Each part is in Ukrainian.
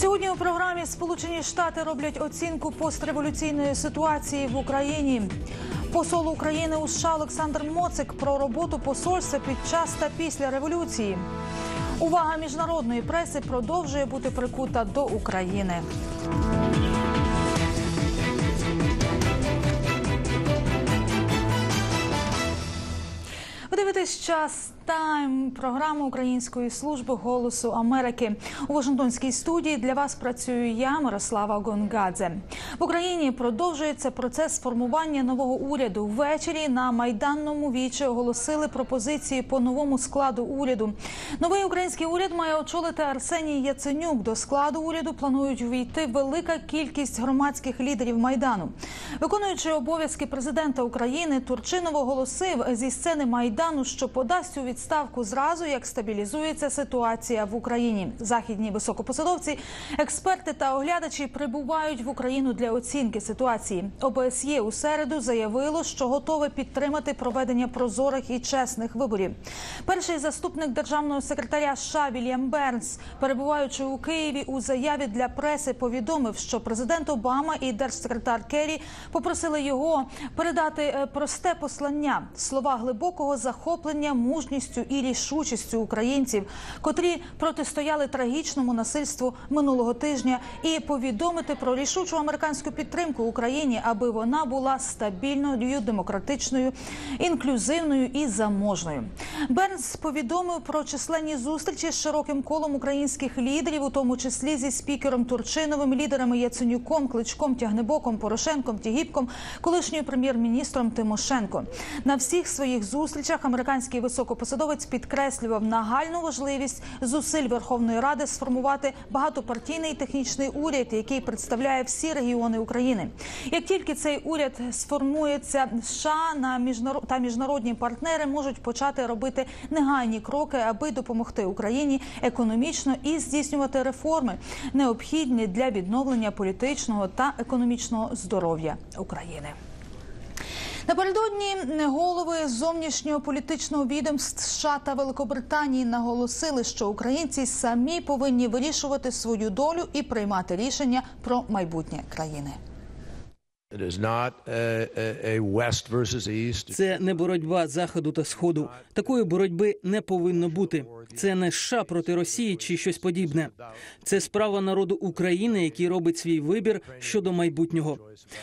Сьогодні у програмі Сполучені Штати роблять оцінку постреволюційної ситуації в Україні. Посол України у США Олександр Моцик про роботу посольства під час та після революції. Увага міжнародної преси продовжує бути прикута до України. Ви дивитесь час тайм програму Української служби голосу Америки у Вашингтонській студії. Для вас працюю я, Мирослава Гонгадзе. В Україні продовжується процес формування нового уряду. Ввечері на майданному вічі оголосили пропозиції по новому складу уряду. Новий український уряд має очолити Арсеній Яценюк. До складу уряду планують увійти велика кількість громадських лідерів майдану. Виконуючи обов'язки президента України, Турчинов оголосив зі сцени майдану, що подасть у відставку зразу, як стабілізується ситуація в Україні. Західні високопосадовці, експерти та оглядачі прибувають в Україну для оцінки ситуації. ОБСЄ у середу заявило, що готове підтримати проведення прозорих і чесних виборів. Перший заступник державного секретаря США Вільям Бернс, перебуваючи у Києві у заяві для преси, повідомив, що президент Обама і держсекретар Керрі попросили його передати е, просте послання слова глибокого захоплення мужністю і рішучістю українців, котрі протистояли трагічному насильству минулого тижня, і повідомити про рішучу американську підтримку Україні, аби вона була стабільною, демократичною, інклюзивною і заможною. Бернс повідомив про численні зустрічі з широким колом українських лідерів, у тому числі зі спікером Турчиновим, лідерами Яценюком, Кличком, Тягнебоком, Порошенком, Тігіпком, колишньою прем'єр-міністром Тимошенко. На всіх своїх зустрічах американський високопосадовець підкреслював нагальну важливість зусиль Верховної Ради сформувати багатопартійний технічний уряд, який представляє всі регіони України. Як тільки цей уряд сформується, США на та міжнародні партнери можуть почати робити негайні кроки, аби допомогти Україні економічно і здійснювати реформи, необхідні для відновлення політичного та економічного здоров'я України. Напередодні голови зовнішнього політичного відомств США та Великобританії наголосили, що українці самі повинні вирішувати свою долю і приймати рішення про майбутнє країни. Це не боротьба заходу та сходу. Такої боротьби не повинно бути. Це не США проти Росії чи щось подібне. Це справа народу України, який робить свій вибір щодо майбутнього.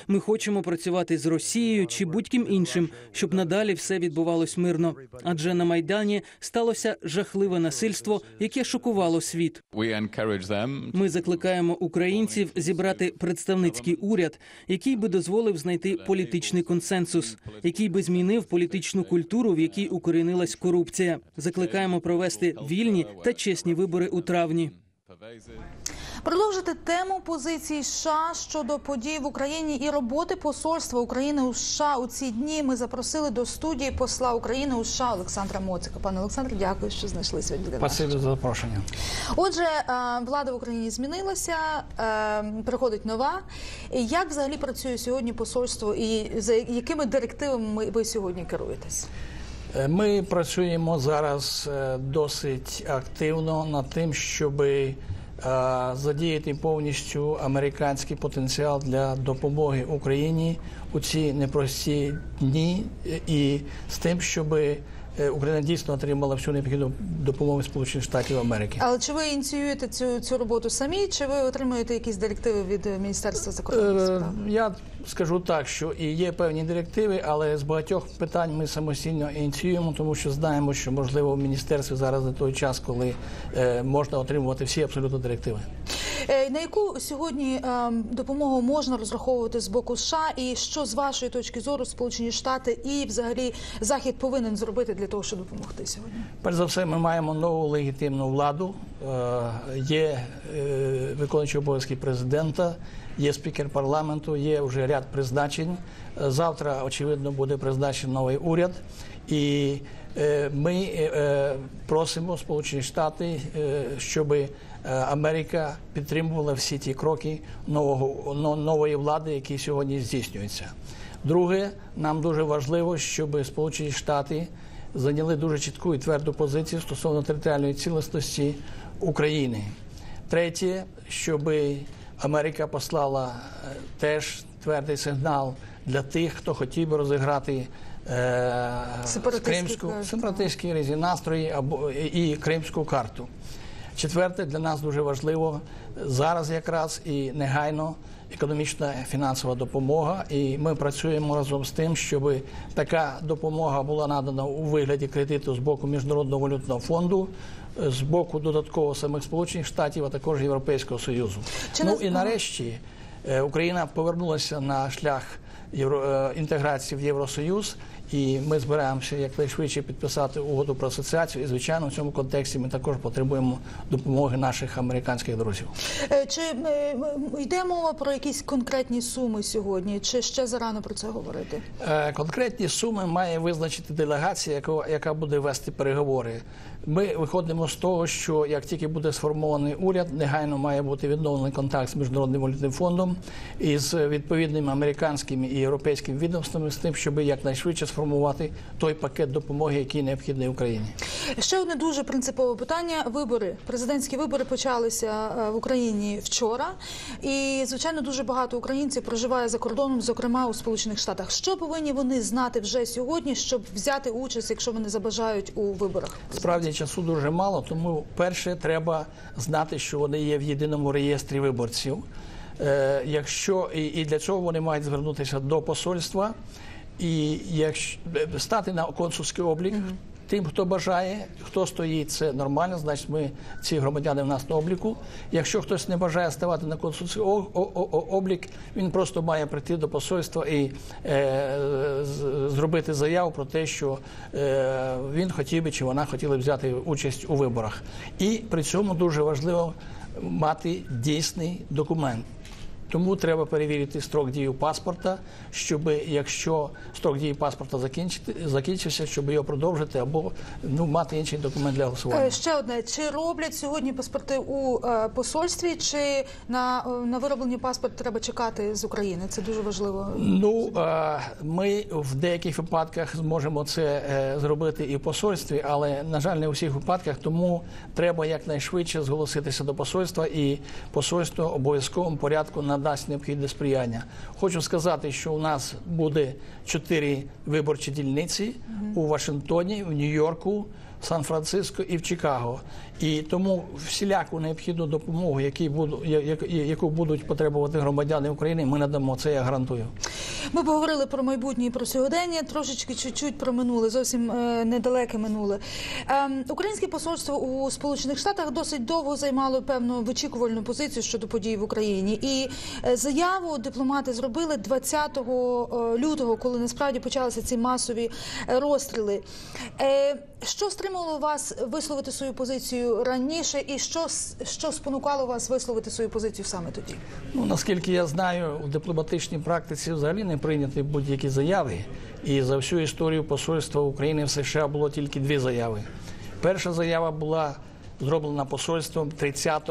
Ми хочемо працювати з Росією чи будь-ким іншим, щоб надалі все відбувалось мирно. Адже на майдані сталося жахливе насильство, яке шокувало світ. We Ми закликаємо українців зібрати представницький уряд, який би дозволив знайти політичний консенсус, який би змінив політичну культуру, в якій укорінилась корупція. Закликаємо провести вільні та чесні вибори у травні. Продовжити тему позиції США щодо подій в Україні і роботи посольства України у США у ці дні. Ми запросили до студії посла України у США Олександра Моцика. Пане Олександр, дякую, що знайшли сьогодні. для нас. За запрошення. Отже, е, влада в Україні змінилася, е, приходить нова. Як взагалі працює сьогодні посольство, і за якими директивами ви сьогодні керуєтесь? Е, Ми працюємо зараз досить активно над тим, щоб задіяти повністю американський потенціал для допомоги Україні у ці непрості дні, е, і з тим, щоб Україна дійсно отримала всю необхідну допомогу Сполучених Штатів Америки. Але чи ви ініціюєте цю, цю роботу самі, чи ви отримуєте якісь директиви від е, Міністерства закордонних Е, справ? Я скажу так, що і є певні директиви, але з багатьох питань ми самостійно ініціюємо, тому що знаємо, що можливо в міністерстві зараз на той час, коли е, можна отримувати всі абсолютно директиви. Е, На яку сьогодні е, допомогу можна розраховувати з боку США, і що з вашої точки зору Сполучені Штати і взагалі Захід повинен зробити для того, щоб допомогти сьогодні? Перш за все, ми маємо нову легітимну владу. Е, Є виконуючий обов'язки президента, є спікер парламенту, є вже ряд призначень. Завтра, очевидно, буде призначений новий уряд. І ми просимо Сполучені Штати, е, щоб Америка підтримувала всі ті кроки нового нової влади, які сьогодні здійснюються. Друге, нам дуже важливо, щоб Сполучені Штати зайняли дуже чітку і тверду позицію стосовно територіальної цілісності України. Третє, щоб Америка послала е, теж твердий сигнал для тих, хто хотів би розіграти е, кримську сепаратистські різні настрої або і кримську карту. Четверте, для нас дуже важливо зараз якраз і негайно економічна фінансова допомога. І ми працюємо разом з тим, щоб така допомога була надана у вигляді кредиту з боку Міжнародного валютного фонду, з боку додатково самих Сполучених Штатів, а також Європейського Союзу. Чи ну і нарешті е, Україна повернулася на шлях євро, е, інтеграції в Євросоюз, і ми збираємося якнайшвидше підписати угоду про асоціацію. І звичайно, в цьому контексті ми також потребуємо допомоги наших американських друзів. Е, Чи е, йде мова про якісь конкретні суми сьогодні, чи ще зарано про це говорити? Конкретні суми має визначити делегація, яка, яка буде вести переговори. Ми виходимо з того, що як тільки буде сформований уряд, негайно має бути відновлений контакт з міжнародним валютним фондом і з відповідними американськими і європейськими відомствами з тим, щоб якнайшвидше сформувати той пакет допомоги, який необхідний Україні. Ще одне дуже принципове питання: вибори. Президентські вибори почалися е, в Україні вчора, і звичайно дуже багато українців проживає за кордоном, зокрема у Сполучених Штатах. Що повинні вони знати вже сьогодні, щоб взяти участь, якщо вони забажають у виборах? Справді часу дуже мало, тому перше треба знати, що вони є в єдиному реєстрі виборців. Е, якщо і, і для цього вони мають звернутися до посольства і якщо е, стати на консульський облік. Тим, хто бажає, хто стоїть, це нормально, значить ми ці громадяни в нас на обліку. Якщо хтось не бажає ставати на консульський облік, він просто має прийти до посольства і е, зробити заяву про те, що е, він хотів би чи вона хотіла б взяти участь у виборах. І при цьому дуже важливо мати дійсний документ. Тому треба перевірити строк дії паспорта, щоб якщо строк дії паспорта закінчити, закінчився, щоб його продовжити або ну мати інший документ для голосування. Е, Ще одне: чи роблять сьогодні паспорти у е, посольстві, чи на, е, на вироблення паспорт треба чекати з України? Це дуже важливо. Ну ми в деяких випадках зможемо це зробити і в посольстві, але на жаль, не у всіх випадках. Тому треба якнайшвидше зголоситися до посольства, і посольство обов'язковому порядку надасть необхідне сприяння. Хочу сказати, що у нас буде чотири виборчі дільниці у Вашингтоні, в Нью-Йорку. Сан-Франциско і в Чикаго, і тому всіляку необхідну допомогу, яку будуть потребувати громадяни України, ми надамо це. Я гарантую. Ми поговорили про майбутнє і про сьогодення, трошечки чуть-чуть про минуле, зовсім е, недалеке минуле. Ем, українське посольство у Сполучених Штатах досить довго займало певну вичікувальну позицію щодо подій в Україні. І е, заяву дипломати зробили 20 е, лютого, коли насправді почалися ці масові розстріли. Що стримувало вас висловити свою позицію раніше, і що, що спонукало вас висловити свою позицію саме тоді? Ну, наскільки я знаю, у дипломатичній практиці взагалі не прийняті будь-які заяви. І за всю історію посольства України в США було тільки дві заяви. Перша заява була зроблена посольством 30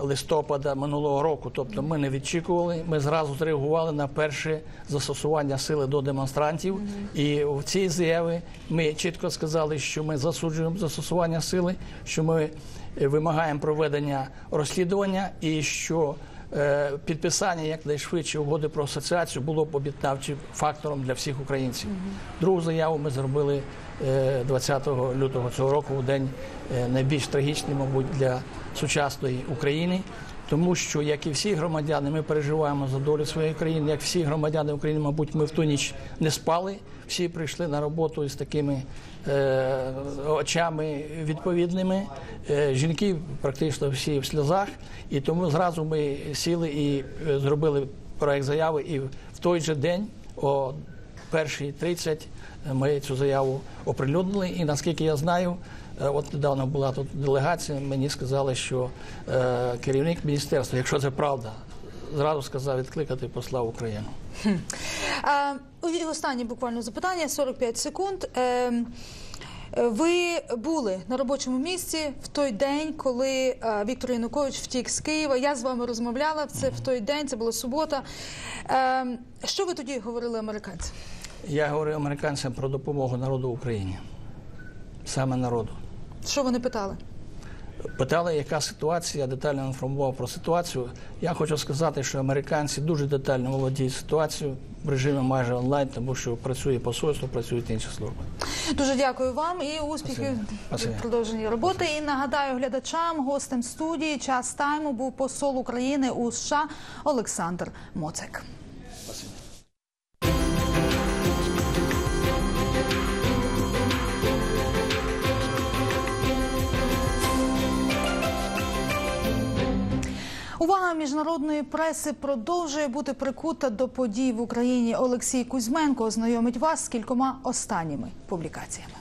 листопада минулого року. Тобто ми не відчікували, ми зразу зреагували на перше застосування сили до демонстрантів. І в цій заяві ми чітко сказали, що ми засуджуємо застосування сили, що ми е, вимагаємо проведення розслідування і що підписання якнайшвидше угоди про асоціацію було б обітнавчим фактором для всіх українців. Другу заяву ми зробили е, 20 лютого цього року, у день е, найбільш трагічний, мабуть, для сучасної України. Тому що, як і всі громадяни, ми переживаємо за долю своєї країни. Як всі громадяни України, мабуть, ми в ту ніч не спали. Всі прийшли на роботу із такими е, очами відповідними. Е, жінки практично всі в сльозах. І тому зразу ми сіли і е, зробили проект заяви. І в той же день, о першій 30, ми цю заяву оприлюднили. І наскільки я знаю, от недавно була тут делегація, мені сказали, що е, керівник міністерства, якщо це правда, зразу сказав відкликати посла в Україну. Останнє буквально запитання, 45 секунд. Е, ви були на робочому місці в той день, коли е, Віктор Янукович втік з Києва. Я з вами розмовляла це в той день, це була субота. Е, що ви тоді говорили американцям? Я говорю американцям про допомогу народу Україні, саме народу. Що вони питали? Питали, яка ситуація, детально інформував про ситуацію. Я хочу сказати, що американці дуже детально володіють ситуацією в режимі майже онлайн, тому що працює посольство, працюють інші служби. Дуже дякую вам і успіхів Спасибо. в продовженні роботи. І нагадаю глядачам, гостем студії час тайму був посол України у США Олександр Моцик. Увага міжнародної преси продовжує бути прикута до подій в Україні. Олексій Кузьменко ознайомить вас з кількома останніми публікаціями.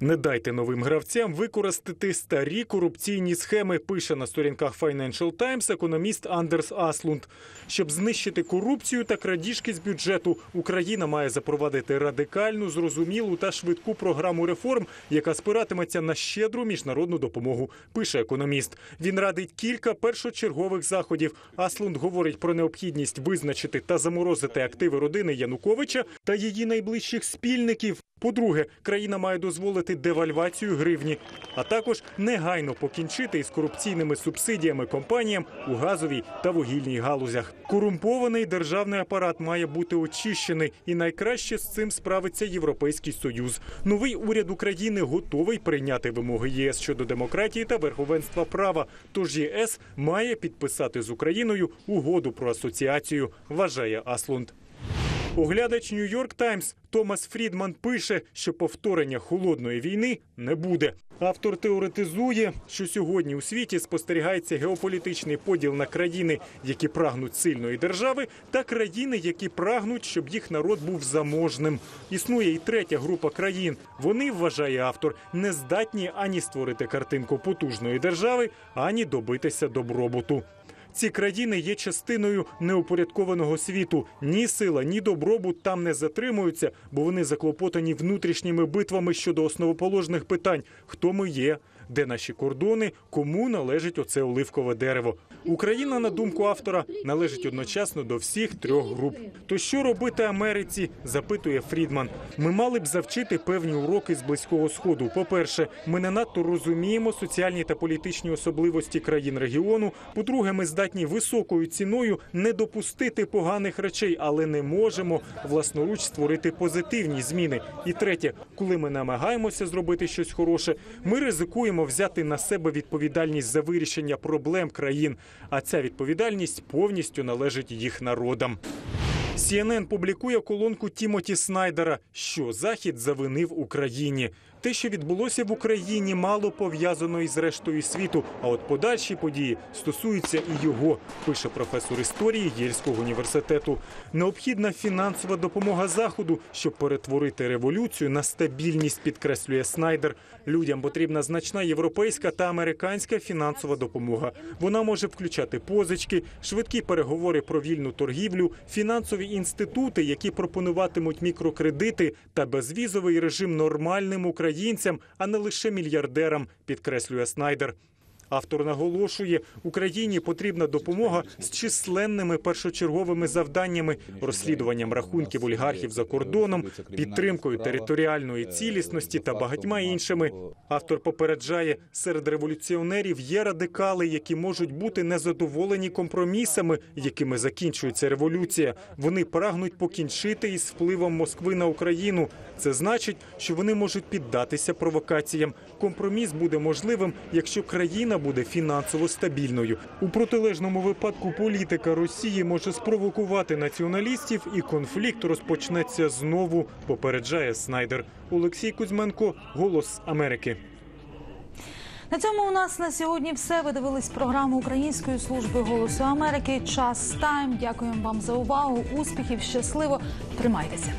Не дайте новим гравцям використати старі корупційні схеми. Пише на сторінках Financial Times економіст Андерс Аслунд. Щоб знищити корупцію та крадіжки з бюджету, Україна має запровадити радикальну, зрозумілу та швидку програму реформ, яка спиратиметься на щедру міжнародну допомогу. Пише економіст. Він радить кілька першочергових заходів. Аслунд говорить про необхідність визначити та заморозити активи родини Януковича та її найближчих спільників. По-друге, країна має дозволити девальвацію гривні, а також негайно покінчити із корупційними субсидіями компаніям у газовій та вугільній галузях. Корумпований державний апарат має бути очищений, і найкраще з цим справиться Європейський Союз. Новий уряд України готовий прийняти вимоги єС щодо демократії та верховенства права. Тож ЄС має підписати з Україною угоду про асоціацію. Вважає Аслунд. Оглядач Нью-Йорк Таймс Томас Фрідман пише, що повторення холодної війни не буде. Автор теоретизує, що сьогодні у світі спостерігається геополітичний поділ на країни, які прагнуть сильної держави, та країни, які прагнуть, щоб їх народ був заможним. Існує і третя група країн. Вони, вважає автор, не здатні ані створити картинку потужної держави, ані добитися добробуту. Ці країни є частиною неупорядкованого світу. Ні сила, ні добробут там не затримуються, бо вони заклопотані внутрішніми битвами щодо основоположних питань: хто ми є, де наші кордони, кому належить оце оливкове дерево. Україна, на думку автора, належить одночасно до всіх трьох груп. То що робити Америці? запитує Фрідман. Ми мали б завчити певні уроки з близького сходу. По-перше, ми не надто розуміємо соціальні та політичні особливості країн регіону. По-друге, ми здатні високою ціною не допустити поганих речей, але не можемо власноруч створити позитивні зміни. І третє, коли ми намагаємося зробити щось хороше, ми ризикуємо взяти на себе відповідальність за вирішення проблем країн. А ця відповідальність повністю належить їх народам. CNN публікує колонку Тімоті Снайдера, що Захід завинив Україні. Те, що відбулося в Україні, мало пов'язано із рештою світу. А от подальші події стосуються і його, пише професор історії Єльського університету. Необхідна фінансова допомога заходу, щоб перетворити революцію на стабільність, підкреслює Снайдер. Людям потрібна значна європейська та американська фінансова допомога. Вона може включати позички, швидкі переговори про вільну торгівлю, фінансові інститути, які пропонуватимуть мікрокредити та безвізовий режим нормальним українцям, а не лише мільярдерам, підкреслює Снайдер. Автор наголошує, Україні потрібна допомога з численними першочерговими завданнями, розслідуванням рахунків олігархів за кордоном, підтримкою територіальної цілісності та багатьма іншими. Автор попереджає, серед революціонерів є радикали, які можуть бути незадоволені компромісами, якими закінчується революція. Вони прагнуть покінчити із впливом Москви на Україну. Це значить, що вони можуть піддатися провокаціям. Компроміс буде можливим, якщо країна буде фінансово стабільною. У протилежному випадку політика Росії може спровокувати націоналістів, і конфлікт розпочнеться знову. Попереджає Снайдер. Олексій Кузьменко, Голос Америки. На цьому у нас на сьогодні все. Ви дивились програму Української служби голосу Америки. Час тайм. Дякуємо вам за увагу. Успіхів, щасливо. Тримайтеся.